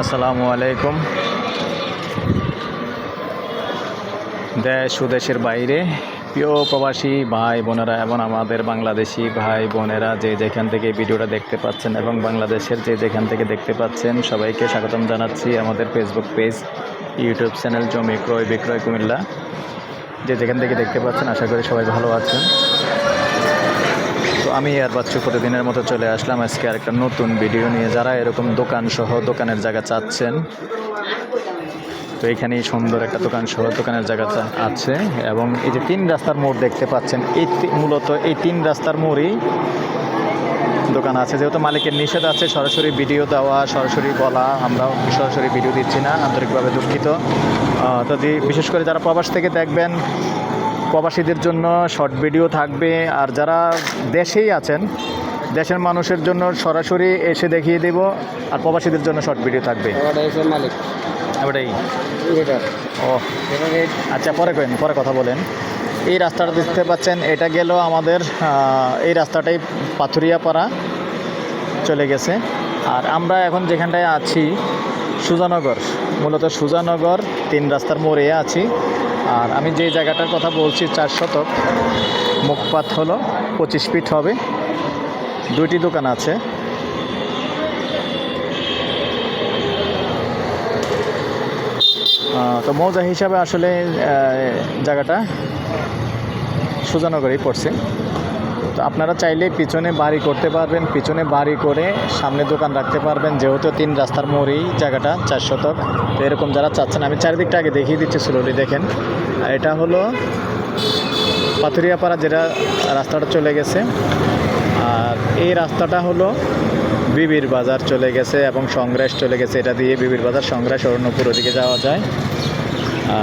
আসসালামু আলাইকুম। দেশ ও দেশের বাইরে, প্রিয় প্রবাসী ভাই বোনেরা এবং আমাদের বাংলাদেশি ভাই বোনেরা যে যেখান থেকে ভিডিওটা দেখতে পাচ্ছেন এবং বাংলাদেশের যে যেখান থেকে দেখতে পাচ্ছেন, সবাইকে স্বাগতম জানাচ্ছি আমাদের ফেসবুক পেজ ইউটিউব চ্যানেল জমি ক্রয় বিক্রয় কুমিল্লা। যে যেখান থেকে দেখতে পাচ্ছেন, আশা করি সবাই ভালো আছেন। তো আমি আর বাচ্চু প্রতিদিনের মতো চলে আসলাম। আজকে আরেকটা নতুন ভিডিও নিয়ে। যারা এরকম দোকান সহ দোকানের জায়গা চাচ্ছেন, তো এখানেই সুন্দর একটা দোকান সহ দোকানের জায়গা আছে। এবং এই যে তিন রাস্তার মোড় দেখতে পাচ্ছেন, এই মূলত এই তিন রাস্তার মোড়ই দোকান আছে। যেহেতু মালিকের নিষেধ আছে, সরাসরি ভিডিও দেওয়া, সরাসরি বলা আমরা সরাসরি ভিডিও দিচ্ছি না, আন্তরিকভাবে দুঃখিত। তো বিশেষ করে যারা প্রবাস থেকে দেখবেন প্রবাসীদের জন্য শর্ট ভিডিও থাকবে। আর যারা দেশেই আছেন দেশের মানুষের জন্য সরাসরি এসে দেখিয়ে দেব আর প্রবাসীদের জন্য শর্ট ভিডিও থাকবে। ওটা মালিক। ওটাই ও আচ্ছা পরে করেন পরে কথা বলেন। এই রাস্তাটা দেখতে পাচ্ছেন এটা গেল আমাদের এই রাস্তাটাই পাথুরিয়া পাড়া চলে গেছে। আর আমরা এখন যেখানটায় আছি সুজানগর। মূলত সুজানগর তিন রাস্তার মোড়ে আছি। আর আমি যে জায়গাটার কথা বলছি, চার শতক, মুখপাত হলো, পঁচিশ ফিট হবে। দুইটি দোকান আছে। তো মৌজা হিসাবে আসলে জায়গাটা সুজানগরেই পড়ছে। তো আপনারা চাইলে পিছনে বাড়ি করতে পারবেন, পিছনে বাড়ি করে সামনে দোকান রাখতে পারবেন। যেহেতু তিন রাস্তার মোড়েই জায়গাটা, চার শতক। তো এরকম যারা চাচ্ছেন, আমি চারিদিকটা আগে দেখিয়ে দিচ্ছি স্লোলি দেখেন। আর এটা হলো পাথুরিয়াপাড়া যেটা রাস্তাটা চলে গেছে। আর এই রাস্তাটা হলো বিবির বাজার চলে গেছে এবং সংগ্রাস চলে গেছে। এটা দিয়ে বিবির বাজার, সংগ্রাস অরণ্যপুর ওদিকে যাওয়া যায়।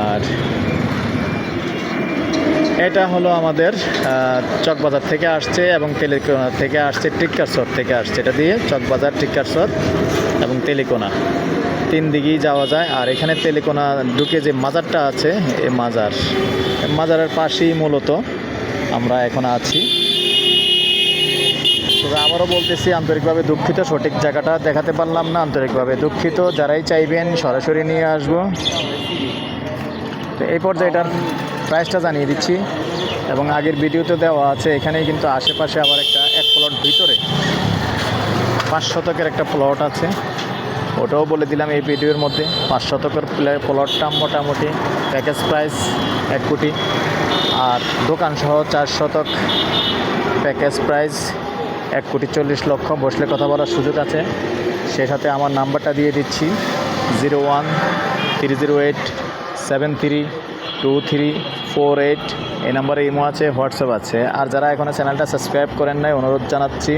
আর এটা হলো আমাদের চকবাজার থেকে আসছে এবং তেলিকোনা থেকে আসছে টিক্কারসর থেকে আসছে। এটা দিয়ে চকবাজার, টিক্কারসর এবং তেলিকোনা। তিন দিকেই যাওয়া যায়। আর এখানে তেলিকোনা ঢুকে যে মাজারটা আছে এই মাজার মাজারের পাশেই মূলত আমরা এখন আছি। তবে আবারও বলতেছি, আন্তরিকভাবে দুঃখিত, সঠিক জায়গাটা দেখাতে পারলাম না। আন্তরিকভাবে দুঃখিত। যারাই চাইবেন, সরাসরি নিয়ে আসব। তো এই পর্যায়ে এটার প্রাইসটা জানিয়ে দিচ্ছি। এবং আগের ভিডিওতে দেওয়া আছে, এখানেই কিন্তু আশেপাশে আবার একটা এক প্লট ভিতরে পাঁচ শতকের একটা প্লট আছে। ওটাও বলে দিলাম এই ভিডিওর মধ্যে, পাঁচ শতকের প্লে- প্লটটা মোটামুটি প্যাকেজ প্রাইস এক কোটি। আর দোকান সহ চার শতক প্যাকেজ প্রাইস এক কোটি চল্লিশ লক্ষ। বসলে কথা বলার সুযোগ আছে। সে সাথে আমার নাম্বারটা দিয়ে দিচ্ছি, zero one three zero eight seven three two three four eight এই নাম্বারে ইমো আছে, হোয়াটসঅ্যাপ আছে। আর যারা এখনও চ্যানেলটা সাবস্ক্রাইব করেন নাই, অনুরোধ জানাচ্ছি,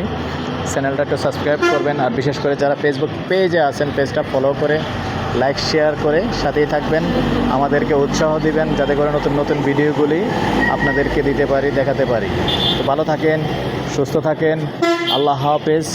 চ্যানেলটা একটু সাবস্ক্রাইব করবেন। আর বিশেষ করে যারা ফেসবুক পেজে আছেন পেজটা ফলো করে লাইক শেয়ার করে সাথেই থাকবেন। আমাদেরকে উৎসাহ দিবেন, যাতে করে নতুন নতুন ভিডিওগুলি আপনাদেরকে দিতে পারি, দেখাতে পারি। তো ভালো থাকেন, সুস্থ থাকেন। আল্লাহ হাফেজ।